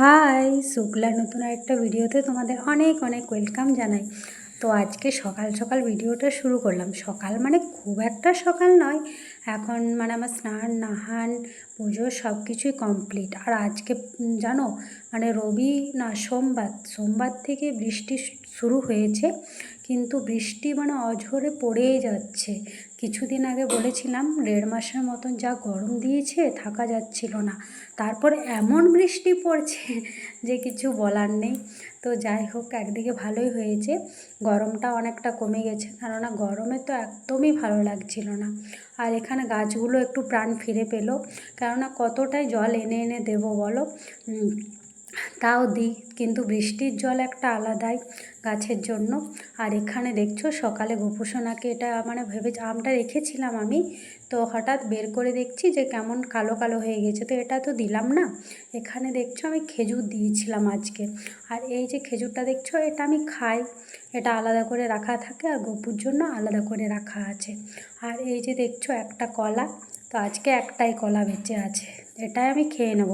High শুক্লার নতুন একটা ভিডিওতে তোমাদের অনেক অনেক ওয়েলকাম জানাই। তো আজকে সকাল সকাল ভিডিওটা শুরু করলাম। সকাল মানে খুব একটা সকাল নয়, এখন মানে আমার স্নান, নাহান, পুজো সব কিছুই কমপ্লিট আর আজকে জানো মানে রবি না, সোমবার সোমবার থেকে বৃষ্টি শুরু হয়েছে। কিন্তু বৃষ্টি মানে অঝরে পড়েই যাচ্ছে। কিছুদিন আগে বলেছিলাম, দেড় মাসের মতন যা গরম দিয়েছে থাকা যাচ্ছিল না। তারপর এমন বৃষ্টি পড়ছে যে কিছু বলার নেই। তো যাই হোক, একদিকে ভালোই হয়েছে। গরমটা অনেকটা কমে গেছে, কেননা গরমে তো একদমই ভালো লাগছিল না। আর এখানে গাছগুলো একটু প্রাণ ফিরে পেল। কেননা কতটাই জল এনে এনে দেবো বলো? তাও দিই, কিন্তু বৃষ্টির জল একটা আলাদাই গাছের জন্য। আর এখানে দেখছ, সকালে গোপুসোনাকে এটা মানে ভেবে আমটা রেখেছিলাম আমি, তো হঠাৎ বের করে দেখছি যে কেমন কালো কালো হয়ে গেছে, তো এটা তো দিলাম না। এখানে দেখছ আমি খেজুর দিয়েছিলাম আজকে। আর এই যে খেজুরটা দেখছ, এটা আমি খাই। এটা আলাদা করে রাখা থাকে আর গপুর জন্য আলাদা করে রাখা আছে। আর এই যে দেখছ একটা কলা, তো আজকে একটাই কলা বেঁচে আছে। এটাই আমি খেয়ে নেব।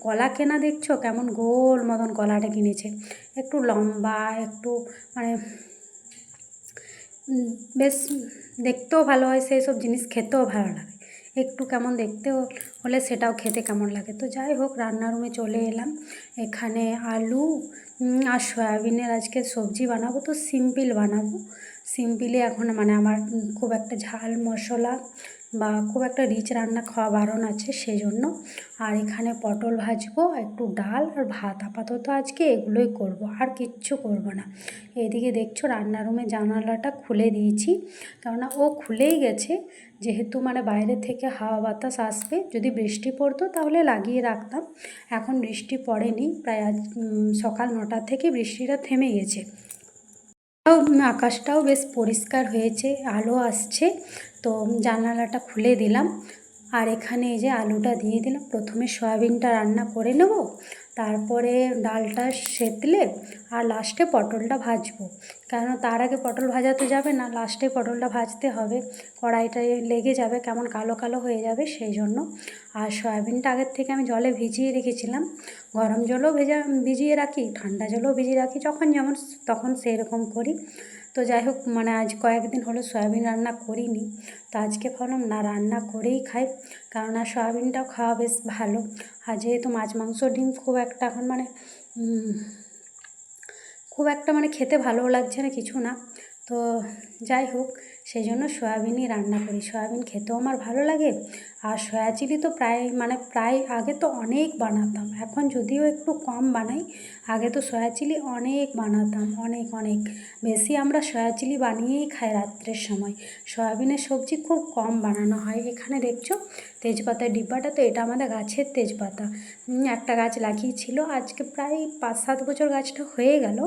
কলা কেনা দেখছ? কেমন গোল মতন কলাটা কিনেছে। একটু লম্বা, একটু মানে বেশ দেখতেও ভালো হয়, সেই সব জিনিস খেতেও ভালো লাগে। একটু কেমন দেখতে হলে সেটাও খেতে কেমন লাগে। তো যাই হোক, রান্নার রুমে চলে এলাম। এখানে আলু আর সয়াবিনের আজকে সবজি বানাবো। তো সিম্পল বানাবো। সিম্পলি এখন মানে আমার খুব একটা ঝাল মশলা বা খুব একটা রিচ রান্না খাওয়া বারণ আছে সেই জন্য আর এখানে পটল ভাজবো, একটু ডাল আর ভাত। আপাতত আজকে এগুলোই করব, আর কিচ্ছু করব না। এদিকে দেখছ রান্নার রুমে জানালাটা খুলে দিয়েছি, কেননা ও খুলেই গেছে। যেহেতু মানে বাইরে থেকে হাওয়া বাতাস আসবে, যদি বৃষ্টি পড়তো তাহলে লাগিয়ে রাখতাম। এখন বৃষ্টি পড়েনি, প্রায় আজ সকাল নটা থেকে বৃষ্টিটা থেমে গেছে। আকাশটাও বেশ পরিষ্কার হয়েছে, আলো আসছে। তো জানালাটা খুলে দিলাম আর এখানে এই যে আলুটা দিয়ে দিলাম। প্রথমে সয়াবিনটা রান্না করে নেব। তারপরে ডালটা সেতলে আর লাস্টে পটলটা ভাজবো। কেন তার আগে পটল ভাজা তো যাবে না লাস্টে পটলটা ভাজতে হবে। কড়াইটায় লেগে যাবে, কেমন কালো কালো হয়ে যাবে সেই জন্য। আর সয়াবিনটা আগের থেকে আমি জলে ভিজিয়ে রেখেছিলাম। গরম জলও ভেজা, ভিজিয়ে রাখি, ঠান্ডা জলও ভিজিয়ে রাখি, যখন যেমন তখন সেই রকম করি। তো যাই হোক মানে আজ কয়েকদিন হলো সয়াবিন রান্না করিনি। তো আজকে ভাবলাম না, রান্না করেই খাই। কেননা সয়াবিনটাও খাওয়া বেশ ভালো। আর যেহেতু মাছ, মাংস, ডিম খুব একটা এখন মানে খুব একটা মানে খেতে ভালোও লাগছে না, কিছু না। তো যাই হোক, সেই জন্য সয়াবিনই রান্না করি। সয়াবিন খেতেও আমার ভালো লাগে। আর সয়া চিলি তো প্রায় মানে প্রায় আগে তো অনেক বানাতাম। এখন যদিও একটু কম বানাই, আগে তো সয়া চিলি অনেক বানাতাম, অনেক অনেক। বেশি আমরা সয়া চিলি বানিয়েই খাই রাত্রের সময়। সয়াবিনের সবজি খুব কম বানানো হয়। এখানে দেখছ তেজপাতার ডিব্বাটা তো এটা আমাদের গাছের তেজপাতা। একটা গাছ লাগিয়েছিল। আজকে প্রায় পাঁচ সাত বছর গাছটা হয়ে গেল।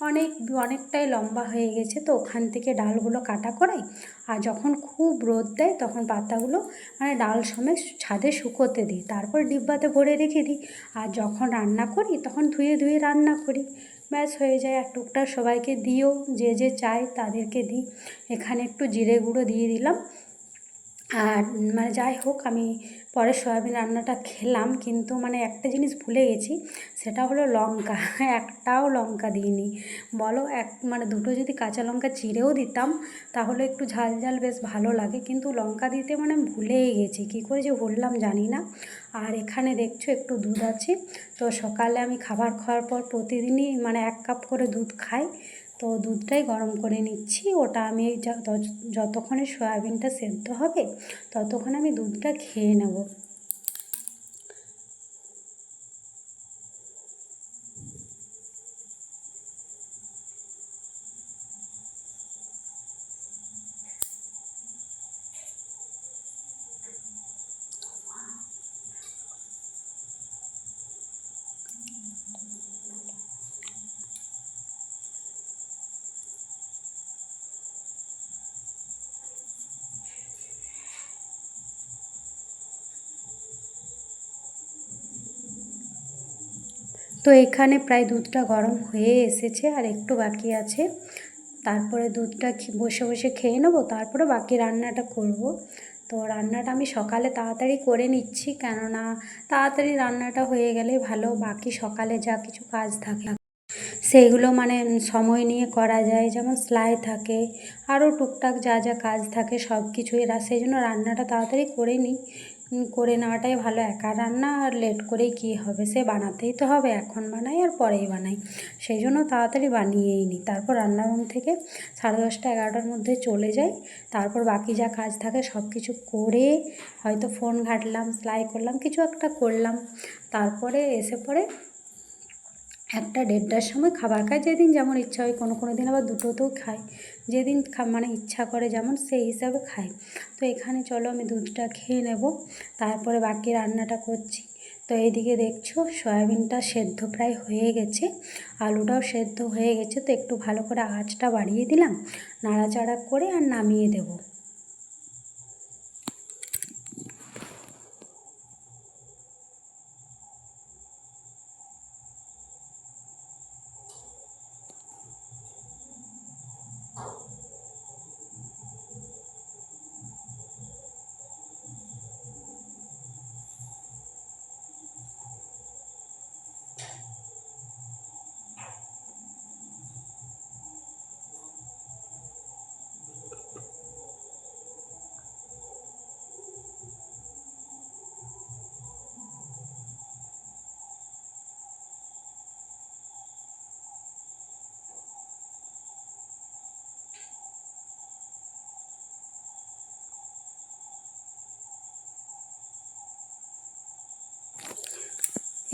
অনেক, অনেকটাই লম্বা হয়ে গেছে। তো ওখান থেকে ডালগুলো কাটা করাই। আর যখন খুব রোদ দেয়, তখন পাতাগুলো মানে ডাল সমেত ছাদে শুকোতে দিই। তারপর ডিব্বাতে ভরে রেখে দিই। আর যখন রান্না করি, তখন ধুয়ে ধুয়ে রান্না করি। ব্যাস, হয়ে যায়। আর টুকটাক সবাইকে দিও। যে যে চায় তাদেরকে দিই। এখানে একটু জিরে গুঁড়ো দিয়ে দিলাম। আর মানে যাই হোক, আমি পরে সয়াবিন রান্নাটা খেলাম, কিন্তু মানে একটা জিনিস ভুলে গেছি, সেটা হলো লঙ্কা। একটাও লঙ্কা দিইনি। বলো, এক মানে দুটো যদি কাঁচা লঙ্কা চিড়েও দিতাম, তাহলে একটু ঝাল ঝাল বেশ ভালো লাগে, কিন্তু লঙ্কা দিতে মানে ভুলেই গেছি। কী করে যে ভুললাম জানি না। আর এখানে দেখছ, একটু দুধ আছে। তো সকালে আমি খাবার খাওয়ার পর প্রতিদিনই মানে এক কাপ করে দুধ খাই। তো দুধটাই গরম করে নিচ্ছি। ওটা আমি যতক্ষণে সয়াবিনটা সেদ্ধ হবে, ততক্ষণ আমি দুধটা খেয়ে নেব। তো এখানে প্রায় দুধটা গরম হয়ে এসেছে আর একটু বাকি আছে। তারপরে দুধটা বসে বসে খেয়ে নেব, তারপরে বাকি রান্নাটা করব। তো রান্নাটা আমি সকালে তাড়াতাড়ি করে নিচ্ছি, কেননা তাড়াতাড়ি রান্নাটা হয়ে গেলে ভালো, বাকি সকালে যা কিছু কাজ থাকে। সেইগুলো মানে সময় নিয়ে করা যায়, যেমন সেলাই থাকে, আরও টুকটাক যা যা কাজ থাকে সব কিছুই সেই জন্য রান্নাটা তাড়াতাড়ি করে নিই। করে নেওয়াটাই ভালো। একা রান্না আর লেট করে কি হবে? সে বানাতেই তো হবে, এখন বানাই আর পরেই বানাই। সেই জন্য তাড়াতাড়ি বানিয়েই নিই। তারপর রান্নারুম থেকে সাড়ে দশটা এগারোটার মধ্যে চলে যাই। তারপর বাকি যা কাজ থাকে সব কিছু করে হয়তো ফোন ঘাঁটলাম সেলাই করলাম, কিছু একটা করলাম। তারপরে এসে পরে একটা দেড়টার সময় খাবার খাই যেদিন যেমন ইচ্ছা হয়, কোনো কোনো দিন আবার দুটোতেও খাই যেদিন মানে ইচ্ছা করে যেমন, সেই হিসাবে খাই তো এখানে চলো আমি দুধটা খেয়ে নেব। তারপরে বাকি রান্নাটা করছি। তো এইদিকে দেখছ, সয়াবিনটা সেদ্ধ প্রায় হয়ে গেছে। আলুটাও সেদ্ধ হয়ে গেছে। তো একটু ভালো করে আঁচটা বাড়িয়ে দিলাম। নাড়াচাড়া করে আর নামিয়ে দেবো।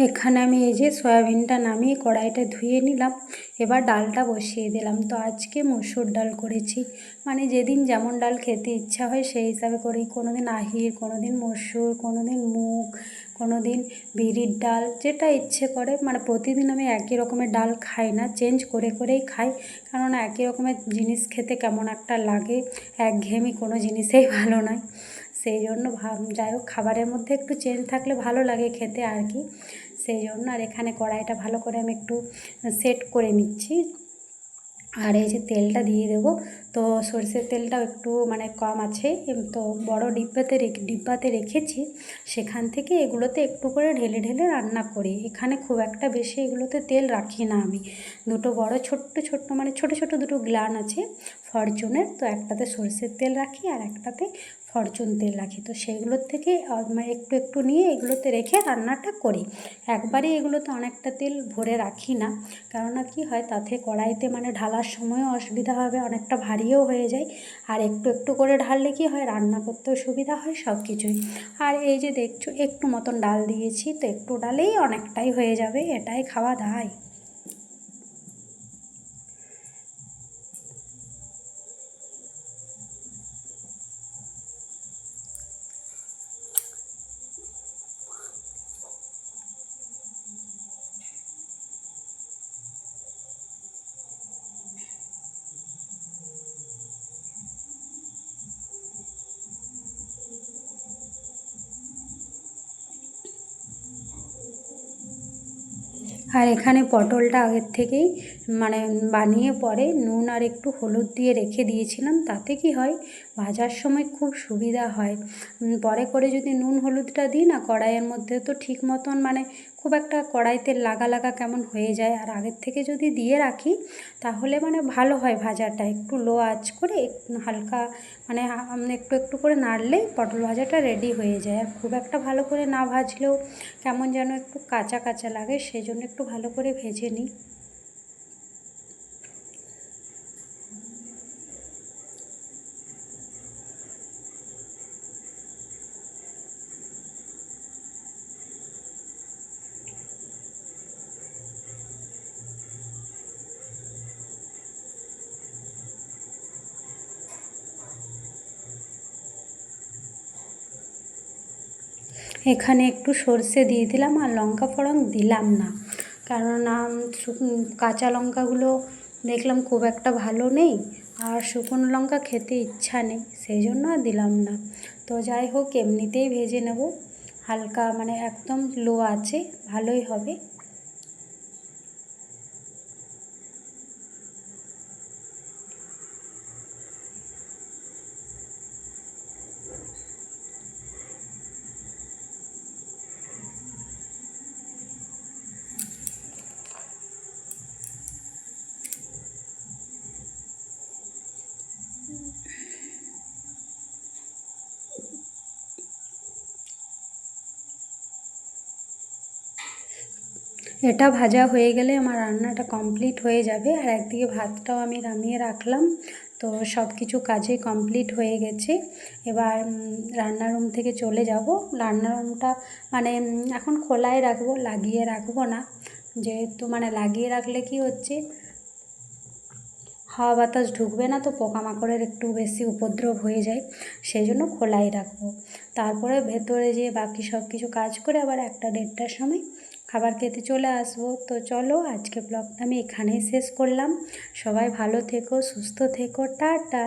এখানে আমি এই যে সয়াবিনটা নামিয়ে কড়াইটা ধুয়ে নিলাম। এবার ডালটা বসিয়ে দিলাম। তো আজকে মসুর ডাল করেছি। মানে যেদিন যেমন ডাল খেতে ইচ্ছা হয় সেই হিসাবে করি কোনো দিন আহির কোনো দিন মসুর কোনো দিন মুগ কোনো দিন বিউলির ডাল, যেটা ইচ্ছে করে। মানে প্রতিদিন আমি একই রকমের ডাল খাই না। চেঞ্জ করে করেই খাই। কেননা একই রকমের জিনিস খেতে কেমন একটা লাগে। একঘেয়েমি কোনো জিনিসেই ভালো নয়। সেই জন্য ভাব, যাই হোক, খাবারের মধ্যে একটু চেঞ্জ থাকলে ভালো লাগে খেতে আর কি। সেই জন্য আর এখানে কড়াইটা ভালো করে আমি একটু সেট করে নিচ্ছি। আর এই যে তেলটা দিয়ে দেবো, তো সরষের তেলটাও একটু মানে কম আছে। তো বড় ডিব্বাতে রেখে, ডিব্বাতে রেখেছি, সেখান থেকে এগুলোতে একটু করে ঢেলে ঢেলে রান্না করি। এখানে খুব একটা বেশি এগুলোতে তেল রাখি না আমি। দুটো বড় ছোট্ট ছোট্ট মানে ছোট ছোট দুটো গ্লান আছে ফরচুনের, তো একটাতে সরষের তেল রাখি আর একটাতে ফরচুন তেল রাখি। তো সেইগুলোর থেকে মানে একটু একটু নিয়ে এগুলোতে রেখে রান্নাটা করি। একবারে এগুলোতে অনেকটা তেল ভরে রাখি না, কেননা কী হয়, তাতে কড়াইতে মানে ঢালার সময়ও অসুবিধা হবে, অনেকটা ভারীও হয়ে যায়। আর একটু একটু করে ঢাললে কী হয়, রান্না করতেও সুবিধা হয় সব কিছুই আর এই যে দেখছ, একটু মতন ডাল দিয়েছি, তো একটু ডালেই অনেকটাই হয়ে যাবে, এটাই খাওয়া দায়। আর এখানে পটলটা আগের থেকেই মানে বানিয়ে পরে নুন আর একটু হলুদ দিয়ে রেখে দিয়েছিলাম, তাতে কি হয় ভাজার সময় খুব সুবিধা হয়। পরে করে যদি নুন হলুদটা দিই না, কড়াইয়ের মধ্যে তো ঠিক মতন মানে খুব একটা কড়াইতে লাগা লাগা কেমন হয়ে যায়। আর আগের থেকে যদি দিয়ে রাখি, তাহলে মানে ভালো হয় ভাজাটা। একটু লো আঁচ করে হালকা মানে একটু একটু করে নাড়লেই পটল ভাজাটা রেডি হয়ে যায়। আর খুব একটা ভালো করে না ভাজলেও কেমন যেন একটু কাঁচা কাঁচা লাগে সেই জন্য একটু ভালো করে ভেজে নিই। এখানে একটু সর্ষে দিয়ে দিলাম আর লঙ্কা ফোড়ন দিলাম না। কেননা কাঁচা লঙ্কাগুলো দেখলাম খুব একটা ভালো নেই আর শুকনো লঙ্কা খেতে ইচ্ছা নেই, সেই জন্য দিলাম না। তো যাই হোক, এমনিতেই ভেজে নেব। হালকা মানে একদম লো আছে, ভালোই হবে। এটা ভাজা হয়ে গেলে আমার রান্নাটা কমপ্লিট হয়ে যাবে। আর একদিকে ভাতটাও আমি নামিয়ে রাখলাম। তো সব কিছু কাজে কমপ্লিট হয়ে গেছে। এবার রান্নার রুম থেকে চলে যাব। রান্নার রুমটা মানে এখন খোলাই রাখব, লাগিয়ে রাখব না। যেহেতু মানে লাগিয়ে রাখলে কি হচ্ছে? হাওয়া বাতাস ঢুকবে না তো, পোকামাকড়ের একটু বেশি উপদ্রব হয়ে যায়। সেই জন্য খোলাই রাখব। তারপরে ভেতরে যেয়ে বাকি সব কিছু কাজ করে আবার একটা দেড়টার সময় খাবার খেতে চলে আসব। তো চলো আজকে ব্লগটা আমি এখানেই শেষ করলাম। সবাই ভালো থেকো, সুস্থ থেকো, টাটা।